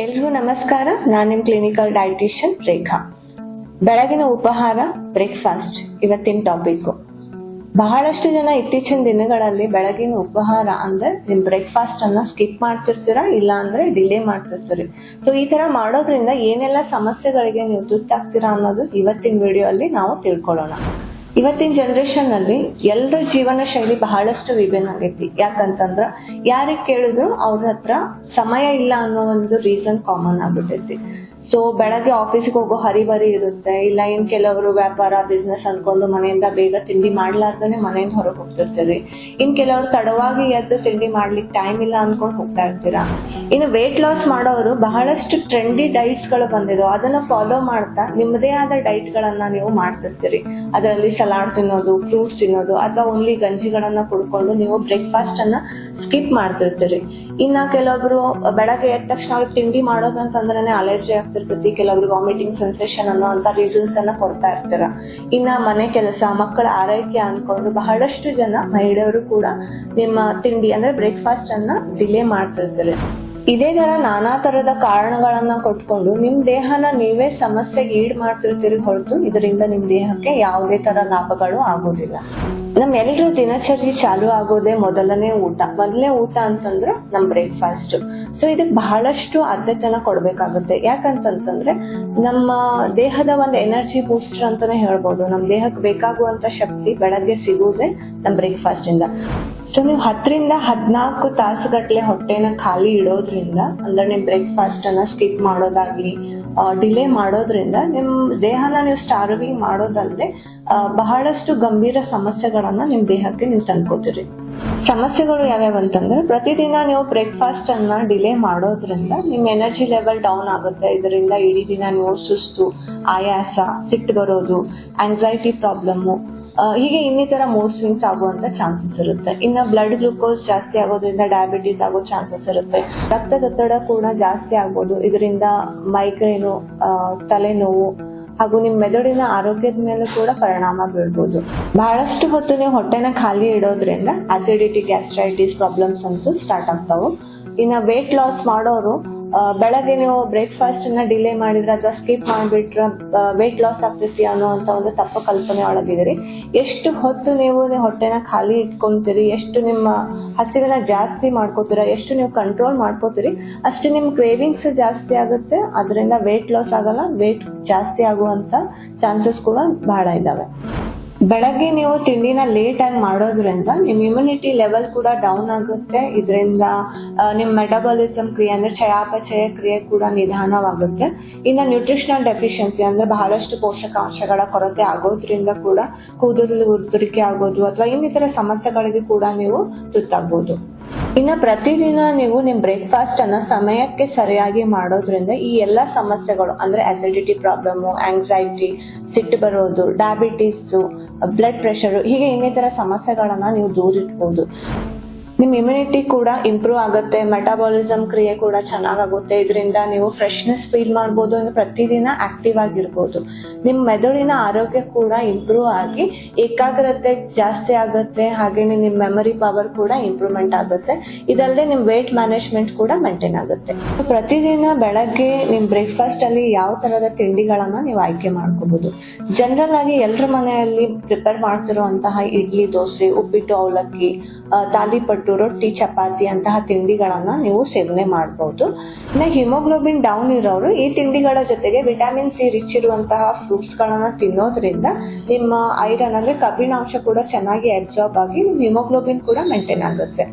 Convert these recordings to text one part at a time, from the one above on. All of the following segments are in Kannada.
ಎಲ್ರಿಗೂ ನಮಸ್ಕಾರ. ನಾನು ನಿಮ್ ಕ್ಲಿನಿಕಲ್ ಡಯಟಿಷಿಯನ್ ರೇಖಾ. ಬೆಳಗಿನ ಉಪಹಾರ ಬ್ರೇಕ್ಫಾಸ್ಟ್ ಇವತ್ತಿನ ಟಾಪಿಕ್ ಬಹಳಷ್ಟು ಜನ ಇತ್ತೀಚಿನ ದಿನಗಳಲ್ಲಿ ಬೆಳಗಿನ ಉಪಹಾರ ಅಂದ್ರೆ ನಿಮ್ ಬ್ರೇಕ್ಫಾಸ್ಟ್ ಅನ್ನ ಸ್ಕಿಪ್ ಮಾಡ್ತಿರ್ತೀರಾ, ಇಲ್ಲ ಅಂದ್ರೆ ಡಿಲೇ ಮಾಡ್ತಿರ್ತೀರಿ. ಸೊ ಈ ತರ ಮಾಡೋದ್ರಿಂದ ಏನೆಲ್ಲ ಸಮಸ್ಯೆಗಳಿಗೆ ನೀವು ತುತ್ತಾಗ್ತೀರಾ ಅನ್ನೋದು ಇವತ್ತಿನ ವಿಡಿಯೋ ಅಲ್ಲಿ ನಾವು ತಿಳ್ಕೊಳ್ಳೋಣ. ಇವತ್ತಿನ ಜನರೇಷನ್ ಅಲ್ಲಿ ಎಲ್ಲರ ಜೀವನ ಶೈಲಿ ಬಹಳಷ್ಟು ವಿಭಿನ್ನ ಆಗೈತಿ ಯಾಕಂತಂದ್ರ ಯಾರಿಗ್ ಕೇಳಿದ್ರು ಅವ್ರ ಹತ್ರ ಸಮಯ ಇಲ್ಲ ಅನ್ನೋ ಒಂದು ರೀಸನ್ ಕಾಮನ್ ಆಗ್ಬಿಟ್ಟೈತಿ. ಸೊ ಬೆಳಗ್ಗೆ ಆಫೀಸಿಗೆ ಹೋಗೋ ಹರಿಬರಿ ಇರುತ್ತೆ. ಇಲ್ಲ, ಇನ್ ಕೆಲವರು ವ್ಯಾಪಾರ ಬಿಸ್ನೆಸ್ ಅನ್ಕೊಂಡು ಮನೆಯಿಂದ ಬೇಗ ತಿಂಡಿ ಮಾಡ್ಲಾರ್ದೇ ಮನೆಯಿಂದ ಹೊರಗೆ ಹೋಗ್ತಿರ್ತೀರಿ. ಇನ್ ಕೆಲವರು ತಡವಾಗಿ ಎದ್ದು ತಿಂಡಿ ಮಾಡ್ಲಿಕ್ಕೆ ಟೈಮ್ ಇಲ್ಲ ಅನ್ಕೊಂಡು ಹೋಗ್ತಾ ಇರ್ತೀರಾ. ಇನ್ನು ವೇಟ್ ಲಾಸ್ ಮಾಡೋರು ಬಹಳಷ್ಟು ಟ್ರೆಂಡಿ ಡೈಟ್ಸ್ಗಳು ಬಂದಿರೋ ಅದನ್ನ ಫಾಲೋ ಮಾಡ್ತಾ ನಿಮ್ಮದೇ ಆದ ಡೈಟ್ ಗಳನ್ನ ನೀವು ಮಾಡ್ತಿರ್ತೀರಿ. ಅದರಲ್ಲಿ ಸಲಾಡ್ ತಿನ್ನೋದು ಫ್ರೂಟ್ಸ್ ತಿನ್ನೋದು, ಅಥವಾ ಓನ್ಲಿ ಗಂಜಿಗಳನ್ನ ಕುಡ್ಕೊಂಡು ನೀವು ಬ್ರೇಕ್ಫಾಸ್ಟ್ ಅನ್ನ ಸ್ಕಿಪ್ ಮಾಡ್ತಿರ್ತೀರಿ. ಇನ್ನ ಕೆಲವೊಬ್ರು ಬೆಳಗ್ಗೆ ಎದ್ದ ತಕ್ಷಣ ಅವ್ರಿಗೆ ತಿಂಡಿ ಮಾಡೋದಂತಂದ್ರೆ ಅಲರ್ಜಿ ಆಗ್ತಿರ್ತೈತಿ ಕೆಲವೊಬ್ರು ವಾಮಿಟಿಂಗ್ ಸೆನ್ಸೇಷನ್ ಅನ್ನೋ ಅಂತ ರೀಸನ್ಸ್ ಅನ್ನ ಕೊಡ್ತಾ ಇರ್ತಾರ. ಇನ್ನ ಮನೆ ಕೆಲಸ, ಮಕ್ಕಳ ಆರೈಕೆ ಅನ್ಕೊಂಡು ಬಹಳಷ್ಟು ಜನ ಮಹಿಳೆಯರು ಕೂಡ ನಿಮ್ಮ ತಿಂಡಿ ಅಂದ್ರೆ ಬ್ರೇಕ್ಫಾಸ್ಟ್ ಅನ್ನ ಡಿಲೇ ಮಾಡ್ತಿರ್ತೀರಿ ಇದೇ ತರ ನಾನಾ ತರದ ಕಾರಣಗಳನ್ನ ಕೊಟ್ಕೊಂಡು ನಿಮ್ ದೇಹನ ನೀವೇ ಸಮಸ್ಯೆಗೆ ಈಡ್ ಮಾಡ್ತಿರ್ತೀರಿ ಹೊರತು ಇದರಿಂದ ನಿಮ್ ದೇಹಕ್ಕೆ ಯಾವುದೇ ತರ ಲಾಭಗಳು ಆಗೋದಿಲ್ಲ. ನಮ್ ಎಲ್ರ ದಿನಚರಿ ಚಾಲು ಆಗೋದೇ ಮೊದಲನೇ ಊಟ. ಮೊದಲನೇ ಊಟ ಅಂತಂದ್ರೆ ನಮ್ ಬ್ರೇಕ್ಫಾಸ್ಟ್. ಸೊ ಇದಕ್ ಬಹಳಷ್ಟು ಆದ್ಯತೆನ ಕೊಡ್ಬೇಕಾಗುತ್ತೆ. ಯಾಕಂತಂತಂದ್ರೆ ನಮ್ಮ ದೇಹದ ಒಂದು ಎನರ್ಜಿ ಬೂಸ್ಟರ್ ಅಂತಾನೆ ಹೇಳ್ಬೋದು. ನಮ್ ದೇಹಕ್ಕೆ ಬೇಕಾಗುವಂತ ಶಕ್ತಿ ಬೆಳಗ್ಗೆ ಸಿಗುವುದೇ ನಮ್ ಬ್ರೇಕ್ಫಾಸ್ಟ್ ಇಂದ ಸೊ ನೀವು ಹತ್ತರಿಂದ ಹದಿನಾಲ್ಕು ತಾಸುಗಟ್ಟಲೆ ಹೊಟ್ಟೆನ ಖಾಲಿ ಇಡೋದ್ರಿಂದ, ಅಂದ್ರೆ ನಿಮ್ ಬ್ರೇಕ್ಫಾಸ್ಟ್ ಅನ್ನ ಸ್ಕಿಪ್ ಮಾಡೋದಾಗ್ಲಿ ಡಿಲೇ ಮಾಡೋದ್ರಿಂದ ನಿಮ್ ದೇಹನ ನೀವು ಸ್ಟಾರ್ವಿಂಗ್ ಮಾಡೋದಲ್ಲದೆ ಬಹಳಷ್ಟು ಗಂಭೀರ ಸಮಸ್ಯೆಗಳನ್ನ ನಿಮ್ ದೇಹಕ್ಕೆ ನೀವು ತಂದ್ಕೋತೀರಿ. ಸಮಸ್ಯೆಗಳು ಯಾವ್ಯಾವ ಅಂತಂದ್ರೆ, ಪ್ರತಿದಿನ ನೀವು ಬ್ರೇಕ್ಫಾಸ್ಟ್ ಅನ್ನ ಡಿಲೇ ಮಾಡೋದ್ರಿಂದ ನಿಮ್ ಎನರ್ಜಿ ಲೆವೆಲ್ ಡೌನ್ ಆಗುತ್ತೆ. ಇದರಿಂದ ಇಡೀ ದಿನ ನೀವು ಸುಸ್ತು, ಆಯಾಸ ಸಿಟ್ಟು ಬರೋದು ಆಂಗ್ಸೈಟಿ ಪ್ರಾಬ್ಲಮ್ಮು ಹೀಗೆ ಇನ್ನಿತರ ಮೂಡ್ ಸ್ವಿಂಗ್ಸ್ ಆಗುವಂತ ಚಾನ್ಸಸ್ ಇರುತ್ತೆ. ಇನ್ನು ಬ್ಲಡ್ ಗ್ಲುಕೋಸ್ ಜಾಸ್ತಿ ಆಗೋದ್ರಿಂದ ಡಯಾಬಿಟೀಸ್ ಆಗೋ ಚಾನ್ಸಸ್ ಇರುತ್ತೆ. ರಕ್ತದೊತ್ತಡ ಕೂಡ ಜಾಸ್ತಿ ಆಗ್ಬೋದು. ಇದರಿಂದ ಮೈಗ್ರೇನು ತಲೆನೋವು ಹಾಗೂ ನಿಮ್ಮ ಮೆದುಳಿನ ಆರೋಗ್ಯದ ಮೇಲೆ ಕೂಡ ಪರಿಣಾಮ ಬೀಳ್ಬೋದು. ಬಹಳಷ್ಟು ಹೊತ್ತು ನೀವು ಹೊಟ್ಟೆನ ಖಾಲಿ ಇಡೋದ್ರಿಂದ ಅಸಿಡಿಟಿ ಗ್ಯಾಸ್ಟ್ರೈಟಿಸ್ ಪ್ರಾಬ್ಲಮ್ಸ್ ಅಂತೂ ಸ್ಟಾರ್ಟ್ ಆಗ್ತಾವು. ಇನ್ನು ವೇಟ್ ಲಾಸ್ ಮಾಡೋರು ಬೆಳಗ್ಗೆ ನೀವು ಬ್ರೇಕ್ಫಾಸ್ಟ್ ಅನ್ನ ಡಿಲೇ ಮಾಡಿದ್ರೆ ಅಥವಾ ಸ್ಕಿಪ್ ಮಾಡಿಬಿಟ್ರೆ ವೆಯ್ಟ್ ಲಾಸ್ ಆಗ್ತೈತಿ ಅನ್ನೋಂತ ಒಂದು ತಪ್ಪು ಕಲ್ಪನೆ ಒಳಗಿದಿರಿ ಎಷ್ಟು ಹೊತ್ತು ನೀವು ಹೊಟ್ಟೆನ ಖಾಲಿ ಇಟ್ಕೊಂತೀರಿ, ಎಷ್ಟು ನಿಮ್ಮ ಹಸಿವನ್ನ ಜಾಸ್ತಿ ಮಾಡ್ಕೋತೀರಾ, ಎಷ್ಟು ನೀವು ಕಂಟ್ರೋಲ್ ಮಾಡ್ಕೋತೀರಿ, ಅಷ್ಟು ನಿಮ್ ಕ್ರೇವಿಂಗ್ಸ್ ಜಾಸ್ತಿ ಆಗುತ್ತೆ, ಅದರಿಂದ ವೆಯ್ಟ್ ಲಾಸ್ ಆಗಲ್ಲ ವೆಯ್ಟ್ ಜಾಸ್ತಿ ಆಗುವಂತ ಚಾನ್ಸಸ್ ಕೂಡ ಬಹಳ ಇದಾವೆ ಬೆಳಗ್ಗೆ ನೀವು ತಿಂಡಿನ ಲೇಟ್ ಆಗಿ ಮಾಡೋದ್ರಿಂದ ನಿಮ್ ಇಮ್ಯುನಿಟಿ ಲೆವೆಲ್ ಕೂಡ ಡೌನ್ ಆಗುತ್ತೆ. ಇದರಿಂದ ನಿಮ್ ಮೆಟಬಾಲಿಸಮ್ ಕ್ರಿಯೆ ಅಂದ್ರೆ ಚಯಾಪಚಯ ಕ್ರಿಯೆ ಕೂಡ ನಿಧಾನವಾಗುತ್ತೆ. ಇನ್ನು ನ್ಯೂಟ್ರಿಷನಲ್ ಡೆಫಿಷಿಯನ್ಸಿ ಅಂದ್ರೆ ಬಹಳಷ್ಟು ಪೋಷಕಾಂಶಗಳ ಕೊರತೆ ಆಗೋದ್ರಿಂದ ಕೂಡ ಕೂದಲು ಉದುರಿಕೆ ಆಗೋದು ಅಥವಾ ಇನ್ನಿತರ ಸಮಸ್ಯೆಗಳಿಗೆ ಕೂಡ ನೀವು ತುತ್ತಾಗ್ಬೋದು. ಇನ್ನ ಪ್ರತಿದಿನ ನೀವು ನಿಮ್ ಬ್ರೇಕ್ಫಾಸ್ಟ್ ಅನ್ನ ಸಮಯಕ್ಕೆ ಸರಿಯಾಗಿ ಮಾಡೋದ್ರಿಂದ ಈ ಎಲ್ಲಾ ಸಮಸ್ಯೆಗಳು ಅಂದ್ರೆ ಅಸಿಡಿಟಿ ಪ್ರಾಬ್ಲಮ್ ಆಂಗ್ಸೈಟಿ ಸಿಟ್ಟು ಬರೋದು ಡಯಾಬಿಟೀಸ್ ಬ್ಲಡ್ ಪ್ರೆಷರ್ ಹೀಗೆ ಇನ್ನಿತರ ಸಮಸ್ಯೆಗಳನ್ನ ನೀವು ದೂರ ಇಟ್ಬೋದು ನಿಮ್ ಇಮ್ಯುನಿಟಿ ಕೂಡ ಇಂಪ್ರೂವ್ ಆಗುತ್ತೆ ಮೆಟಾಬಾಲಿಸಮ್ ಕ್ರಿಯೆ ಕೂಡ ಚೆನ್ನಾಗಾಗುತ್ತೆ. ಇದರಿಂದ ನೀವು ಫ್ರೆಶ್ನೆಸ್ ಫೀಲ್ ಮಾಡ್ಬೋದು ಅಂದ್ರೆ ಪ್ರತಿದಿನ ಆಕ್ಟಿವ್ ಆಗಿರ್ಬೋದು. ನಿಮ್ ಮೆದುಳಿನ ಆರೋಗ್ಯ ಕೂಡ ಇಂಪ್ರೂವ್ ಆಗಿ ಏಕಾಗ್ರತೆ ಜಾಸ್ತಿ ಆಗುತ್ತೆ ಹಾಗೇನೆ ನಿಮ್ ಮೆಮೊರಿ ಪವರ್ ಕೂಡ ಇಂಪ್ರೂವ್ಮೆಂಟ್ ಆಗುತ್ತೆ. ಇದಲ್ಲದೆ ನಿಮ್ ವೇಟ್ ಮ್ಯಾನೇಜ್ಮೆಂಟ್ ಕೂಡ ಮೇಂಟೈನ್ ಆಗುತ್ತೆ. ಪ್ರತಿದಿನ ಬೆಳಗ್ಗೆ ನಿಮ್ ಬ್ರೇಕ್ಫಾಸ್ಟ್ ಅಲ್ಲಿ ಯಾವ ತರದ ತಿಂಡಿಗಳನ್ನ ನೀವು ಆಯ್ಕೆ ಮಾಡ್ಕೋಬಹುದು ಜನರಲ್ ಆಗಿ ಎಲ್ಲರ ಮನೆಯಲ್ಲಿ ಪ್ರಿಪೇರ್ ಮಾಡ್ತಿರುವಂತಹ ಇಡ್ಲಿ ದೋಸೆ ಉಪ್ಪಿಟ್ಟು ಅವಲಕ್ಕಿ ಆ, ತಾಲಿಪಟ್ಟು ರೊಟ್ಟಿ, ಚಪಾತಿ ಅಂತಹ ತಿಂಡಿಗಳನ್ನ ನೀವು ಸೇವನೆ ಮಾಡಬಹುದು ಇನ್ನು ಹಿಮೋಗ್ಲೋಬಿನ್ ಡೌನ್ ಇರೋರು ಈ ತಿಂಡಿಗಳ ಜೊತೆಗೆ ವಿಟಮಿನ್ ಸಿ ರಿಚ್ ಇರುವಂತಹ ಫ್ರೂಟ್ಸ್ ಗಳನ್ನ ತಿನ್ನೋದ್ರಿಂದ ನಿಮ್ಮ ಐರನ್ ಅಂದ್ರೆ ಕಬ್ಬಿಣಾಂಶ ಕೂಡ ಚೆನ್ನಾಗಿ ಅಬ್ಸಾರ್ಬ್ ಆಗಿ ಹಿಮೋಗ್ಲೋಬಿನ್ ಕೂಡ ಮೇಂಟೈನ್ ಆಗುತ್ತೆ.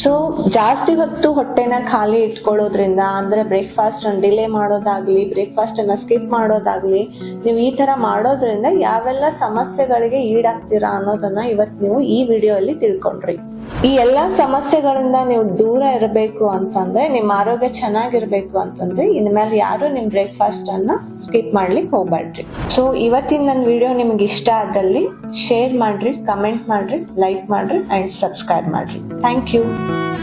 ಸೊ ಜಾಸ್ತಿ ಹೊತ್ತು ಹೊಟ್ಟೆನ ಖಾಲಿ ಇಟ್ಕೊಳ್ಳೋದ್ರಿಂದ, ಅಂದ್ರೆ ಬ್ರೇಕ್ಫಾಸ್ಟ್ ಡಿಲೇ ಮಾಡೋದಾಗ್ಲಿ ಬ್ರೇಕ್ಫಾಸ್ಟ್ ಅನ್ನ ಸ್ಕಿಪ್ ಮಾಡೋದಾಗ್ಲಿ, ನೀವು ಈ ತರ ಮಾಡೋದ್ರಿಂದ ಯಾವೆಲ್ಲ ಸಮಸ್ಯೆಗಳಿಗೆ ಈಡಾಗ್ತೀರಾ ಅನ್ನೋದನ್ನ ಇವತ್ ನೀವು ಈ ವಿಡಿಯೋ ಅಲ್ಲಿ ತಿಳ್ಕೊಂಡ್ರಿ. ಈ ಎಲ್ಲಾ ಸಮಸ್ಯೆಗಳಿಂದ ನೀವು ದೂರ ಇರಬೇಕು ಅಂತಂದ್ರೆ, ನಿಮ್ಮ ಆರೋಗ್ಯ ಚೆನ್ನಾಗಿರ್ಬೇಕು ಅಂತಂದ್ರೆ, ಇನ್ಮೇಲೆ ಯಾರು ನಿಮ್ ಬ್ರೇಕ್ಫಾಸ್ಟ್ ಅನ್ನ ಸ್ಕಿಪ್ ಮಾಡ್ಲಿಕ್ಕೆ ಹೋಗ್ಬೇಡ್ರಿ ಸೊ ಇವತ್ತಿನ ನನ್ನ ವಿಡಿಯೋ ನಿಮ್ಗೆ ಇಷ್ಟ ಆದಲ್ಲಿ ಶೇರ್ ಮಾಡ್ರಿ ಕಮೆಂಟ್ ಮಾಡ್ರಿ ಲೈಕ್ ಮಾಡ್ರಿ ಅಂಡ್ ಸಬ್ಸ್ಕ್ರೈಬ್ ಮಾಡ್ರಿ. Thank you Thank you.